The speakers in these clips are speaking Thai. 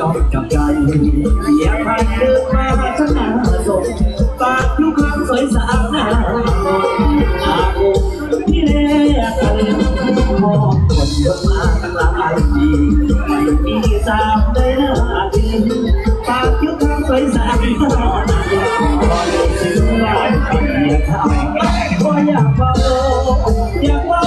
จอดจับใจเสียพันเดินมาชนะสมปากทุกคำสวยสะอาดอาโอที่แลกกันมองคนเยอะมาตั้งหลายปีไม่มีสามได้หน้าทีปากทุกคำสวยสะอาดหน้าพอได้ถึงร้อยปีทำก็อยากว่าโลอยากว่า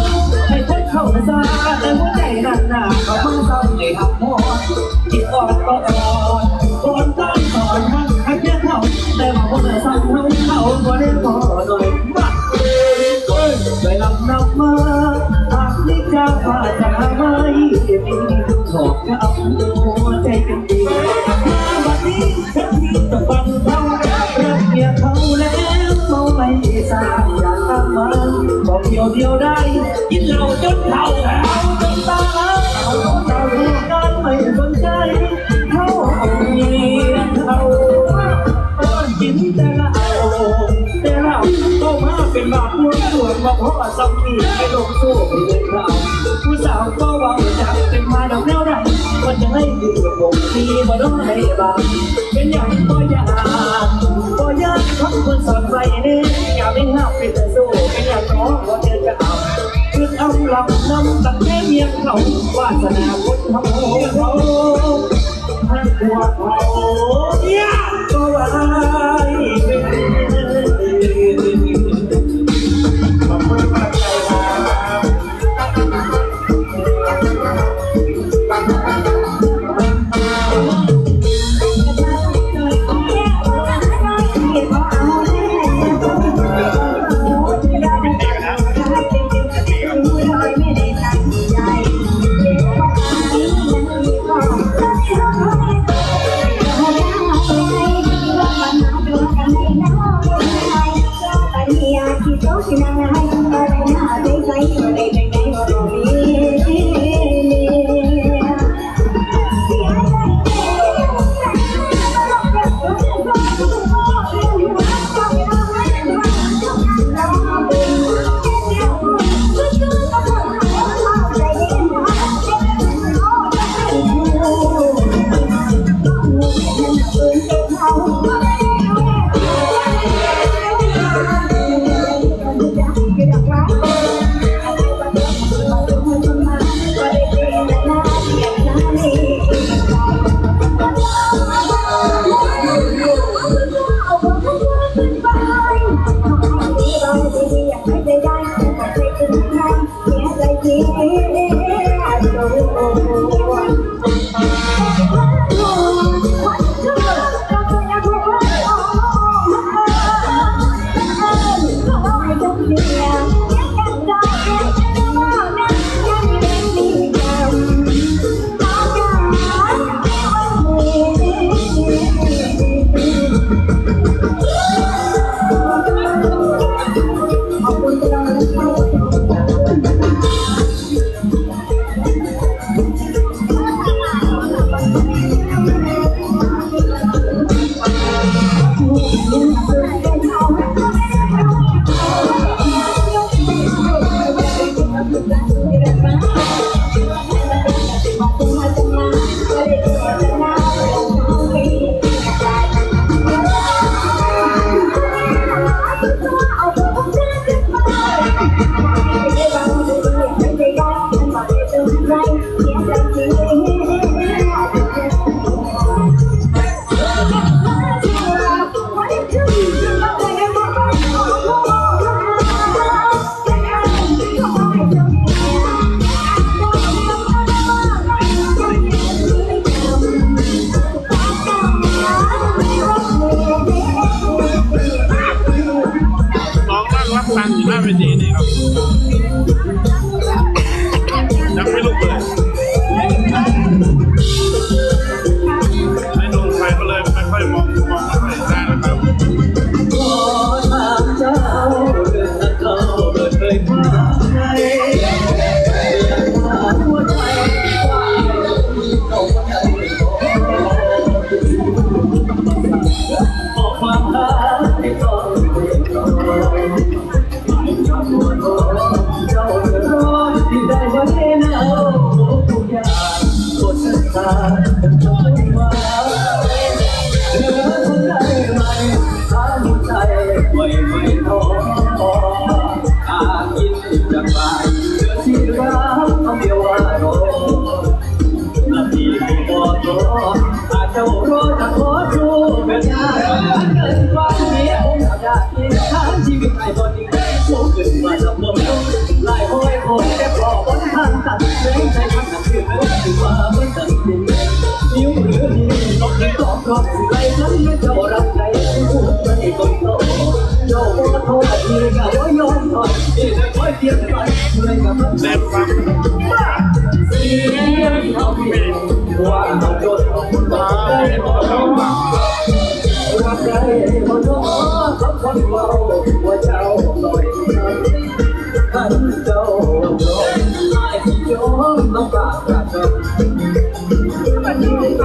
ดคิดอ่อนก็อ่อนคนตั้งสอนมันให้เพียงเขาแต่ว่าคนสั่งเขาเขาก็ได้พอโดยบักโดยลำนับมาหากที่จะว่าจะไม่มีหลอกกับหัวใจเป็นดีวันนี้ฉันที่ต้องฟังเขารักเมียเขาแล้วเขาไม่สร้างอยากทำมันบอกเดียวเดียวได้ มาเพราะว่าสามีไม่ลงสู้ไม่เลยเราผู้สาวก็หว่าจะเป็นมาดอกแนวใดก็จะให้ดูกับผมดีบ่ต้องให้บาปเป็นอย่างบ่อยากบ่อยากทำคนสอนใจเนี่ยอย่าไปห้ามเป็นแต่สู้เป็นอย่างน้องก็เจอจะเอาคือเอาหลับนำตั้งแต่เมียเขาวาสนาคนทำโอ้เขาให้หัวเขาเนี่ยก็ว่า ตาเป็นต้มาเหลือคนใดไหมทางใจไม่ไม่ท้ออากินจาไปเจอที่รักเอาเดียวว่าโนนาทีที่อโตจจะรอจะขอชูเป็นยาเกินความเมียอยากได้ทั้งชีวิตใครก็ดีสูงขึ้นมาจากเมืลายห้อยโหยแต่อนทางตัดเส้นใจมันหนักขึ้ว่าไม่ตัด นั้นเจ้าโดนไม่ยอมลำบากกระทำมันยิ่งไป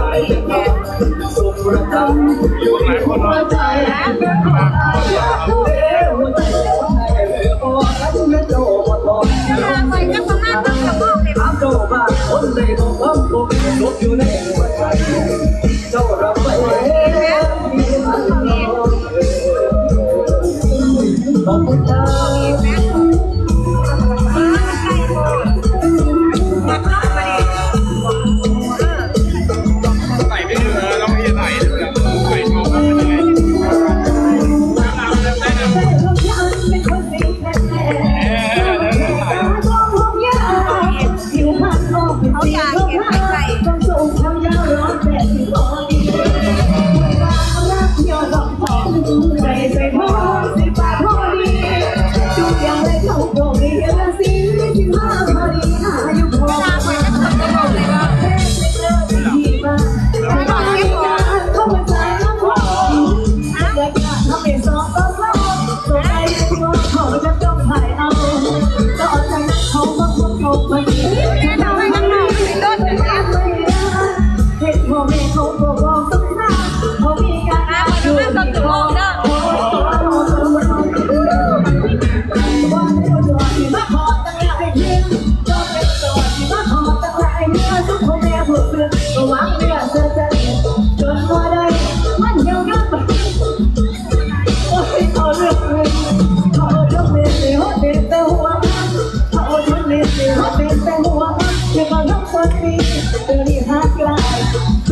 สุขระดับอยู่ในหัวใจเป็นหัวใจหัวใจหัวใจหัวใจอยู่ในหัวใจเจ้ารับไปบอกเธอ Bye.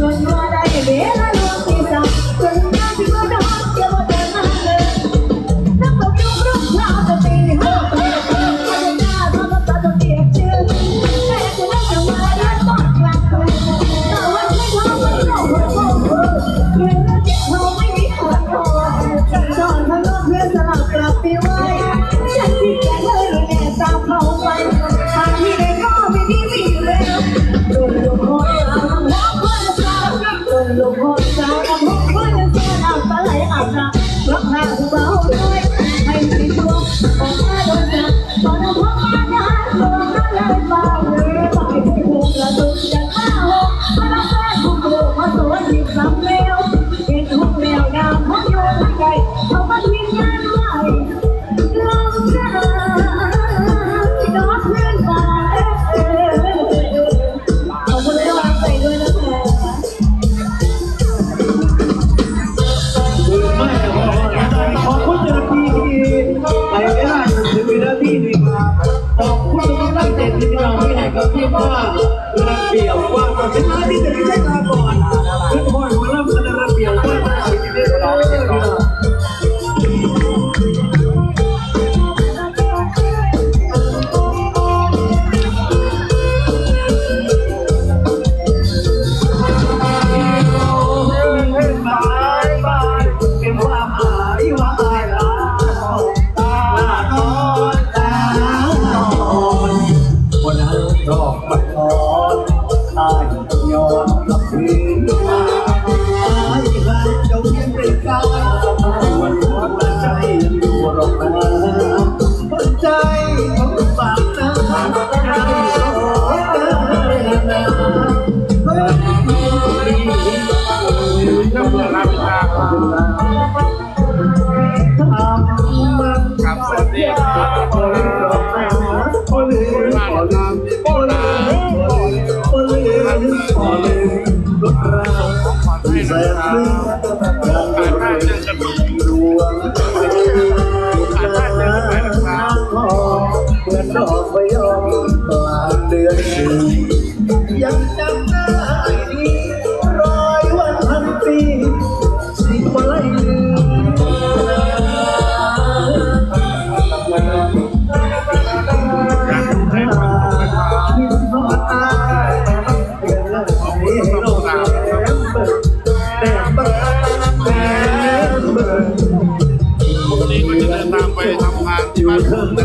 แส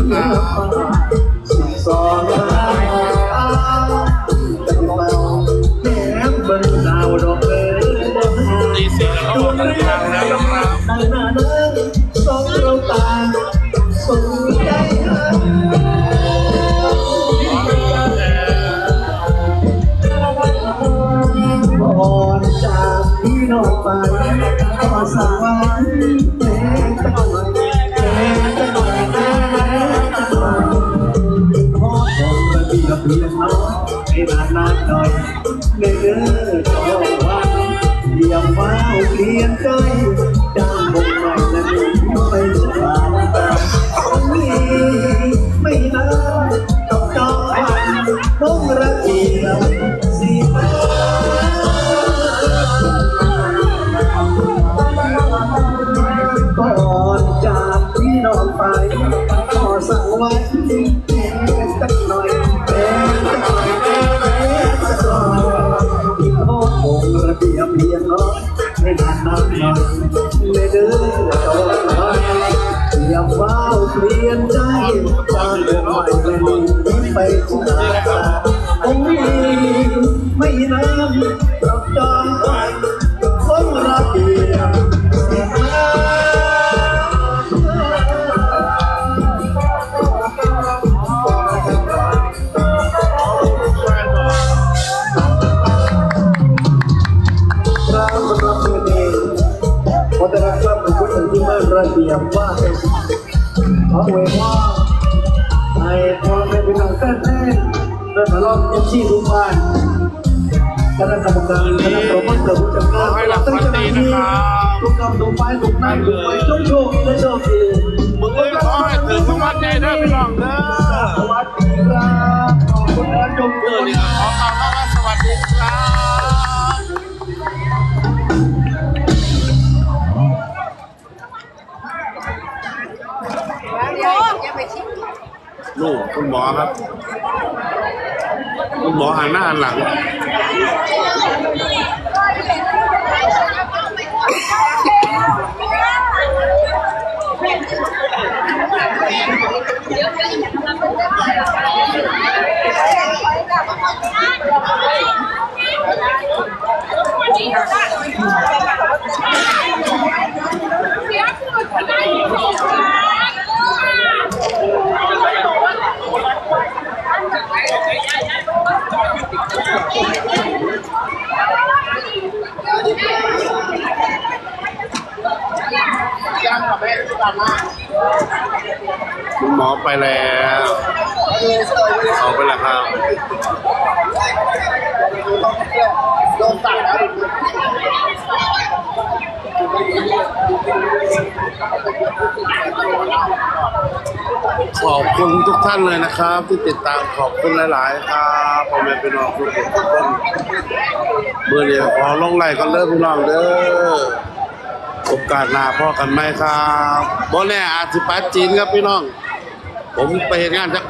ำงา เนื้อจอวันเยี่ยกว่าเปลี่ยนใจ เปลี่ยนใจจากเดิมใหม่ไม่มีไปที่ไหนคงมีไม่นานเราจองไว้คนระเบียบเสียงาพระรมเดชวัฒนธรรมของคนที่ไม่ระเบียบว่า ขอเวว่าให้พ่อแม่พี่น้องแฟนแท้ได้มาลองเอ็มซีทุกบ้านคณะกรรมการคณะกรรมการผู้จัดการตั้งใจดีทุกคำทุกไม้ทุกนั่งทุกไม้โชคโชคและโชคดีมึงเลยขอให้ถึงสวัสดีเด้พี่น้องเด้อสวัสดีครับขอบคุณนะจงเกิดขอกล่าวคำว่าสวัสดีครับ คุณหมอครับ คุณหมอหันหน้าหันหลัง คุณหมอไปแล้วออกไปแล้วครับ ขอบคุณทุกท่านเลยนะครับ ที่ติดตามขอบคุณหลาย ๆ ครับพ่อแม่พี่น้องทุกคนทุกคนเมื่อเดียวขอลงไลน์กันเริ่มพี่น้องเด้อโอกาสหน้าพ่อกันไหมครับบ่แน่อาจสิปัดจีนครับพี่น้อง ผมไปเห็นงานจาก